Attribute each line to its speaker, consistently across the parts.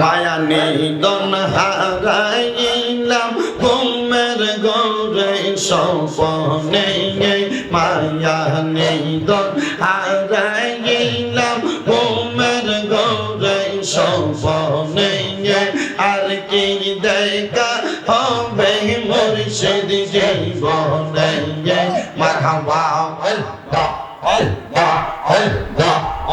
Speaker 1: মায়া নিদন হারাইলাম, ঘুমের গৌরে সপনে মায়া নিদন হারাইলাম, ঘুমের গৌরে সপনে আর কি দেখা হবে মুর্শিদ জীবনে? মারহাবা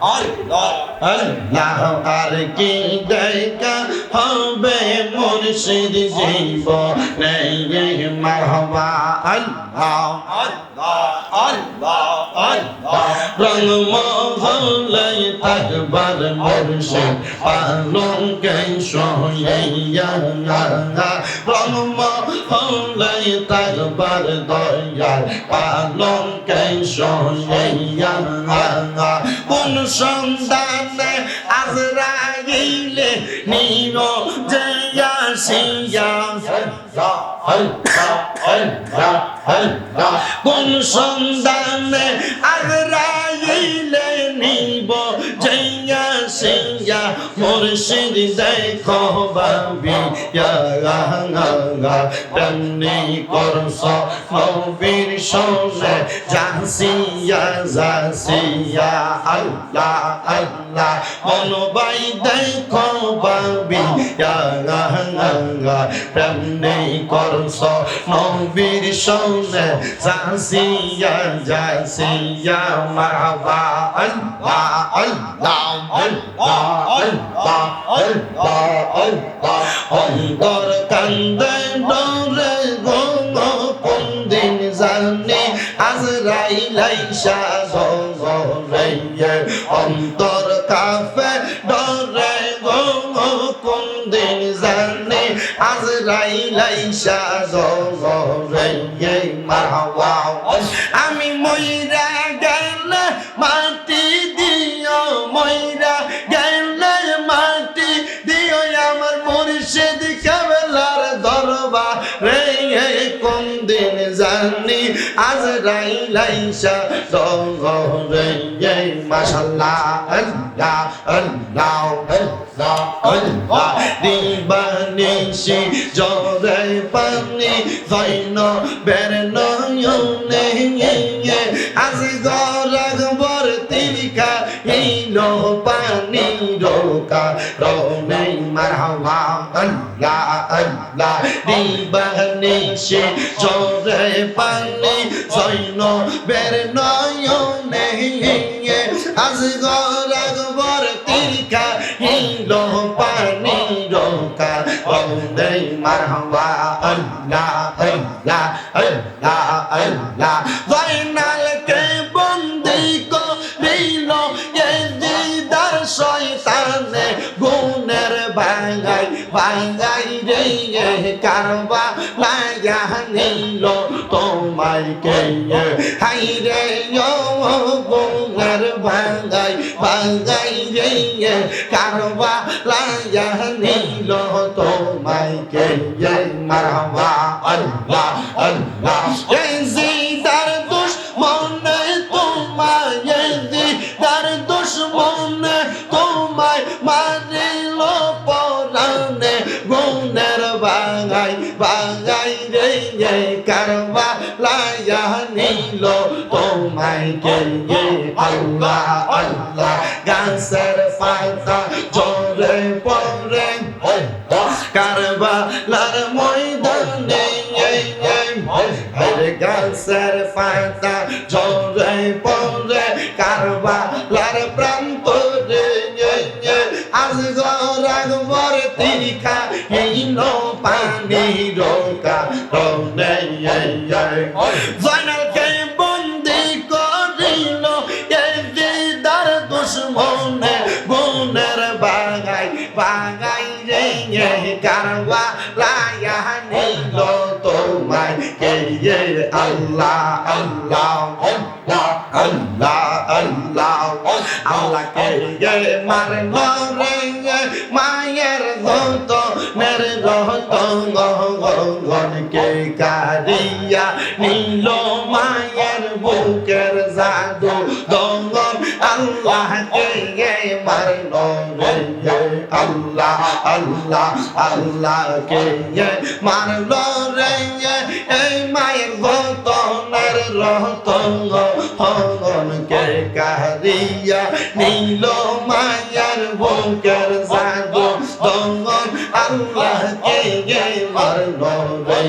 Speaker 1: আল্লাহ আল্লাহ আর কি দেখা হবে মুর্শিদ জীবনে? মারহাবা আল্লাহ। রং মহলাই থাকবার মুর্শিদ পালং কে সোয়াইয়া রং মহলাই থাকবার দয়াল পালং কে সোয়াইয়া কোন সন্তান আজরাইলে নিল যে আসিয়া কোন সন্তান আজরাইল 是在靠把兵呀啊啊啊，等你过手，毛兵手来，扎西呀扎西呀，阿拉阿。আল্লাহ আল্লাহ মনোবাই দেখো বাবি তেমনি করস নবীর শোনে জাসিয়া জাসিয়া মারহাবা আল্লাহ আল্লাহ আল্লাহ আল্লাহ আল্লাহ আল্লাহ অন্তর কান্দে ডরে গো কোন দিন অন্তর কাফে ডরে গো কোন দিন জানে? আজ রাইলাই সাজ রে মারহাওয়া। আমি ময়রা জানি আজ রাইলাইসা দরে মাশাল্লাহ, আল্লাহ আল্লাহ আল্লাহ আল্লাহ। দিবানিশি জরে পানি জৈন বের নয়নে আজ গরাগবর তিরিকা ইলো পানি রোকা রোনে মারহাবা, আল্লাহ আল্লাহ। দিবানিশি জরে পানি জৈন বের নয়নে আজ গরাগবর তিরিকা ইলো পানি রোকা রোনে মারহাবা আল্লাহ আল্লাহ আল্লাহ আল্লাহ জয়নাল কে বন্দি করিল এ দিদার শয়তানে গুণের ভাঙাই ভাঙাই রে কারবা লাগা নিল। তোমায় কে হাই রে গুণের ভাঙাই ভাঙাই রে কারবা লাইয়া নিল তোমায় কে মারবা আল্লাহ আল্লাহ। রে কারবা লায়া নিল তোমায় কে আল্লাহ আল্লাহ গাছের পাতা জলে পরে কারবা লার ময়দানে গাছের পাতা হইল পানি রোকা রনে জয়নালকে বন্দি করিল এই দিদার দুশ্মনে। গুণের বাগাই বাগাই রে কারবা লায়া নিল তোমায়। কে আল্লাহ আল্লাহ আল্লাহ আল্লাহ আল্লাহ। আল্লাহ কে মার রে গত মের গত গন কে কারিয়া নীল মায়ের বুকের জাদু দঙ্গন আল্লাহকে গে মারল রে, আল্লাহ আল্লাহ আল্লাহকে গে মারল রে, এই মায়ের বতনের রতন হগনকে কারিয়া নীল মায়ের বুকের জাদু দঙ্গন আল্লাহকে গে মারল রে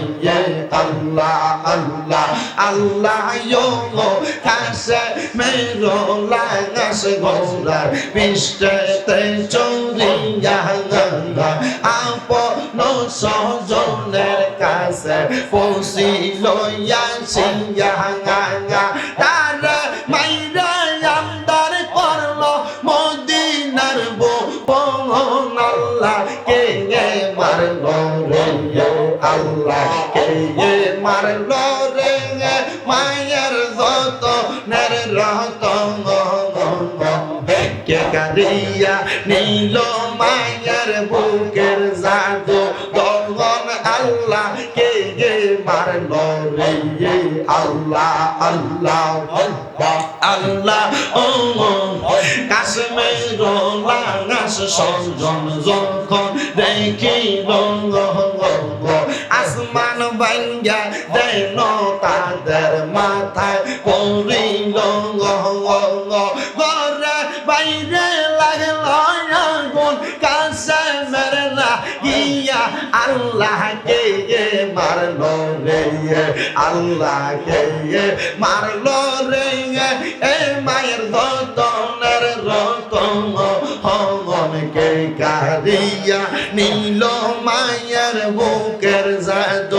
Speaker 1: আল্লাহ আল্লাহ আল্লাহ ইয়ো কাছে মেরো লাগাস গোরা বিষ্টেতে চৌরিয়া গঙ্গা আপন সজনের কাছে পৌঁছি লইয়াছিয়া গাঙ্গা কে রত কে কারিয়া নীল মায়ের বুকের জাদু। গগন আল্লাহ কে গে মারলো রে আল্লাহ আল্লাহ আল্লাহ ও কাশ্মীর লাগাস সজন যখন দেখিল আসমান ভাঙ্গা দেন তাদের মাথায়। পড়িল ঘরে বাইরে লাগল আগুন কাছে মেরে না গিয়া আল্লাহকে মারলো রে আল্লাহকে মারলো রে, এ মায়ের দতনের রতন হগনকে কারিয়া নীল মায়ের বুকের জাদু।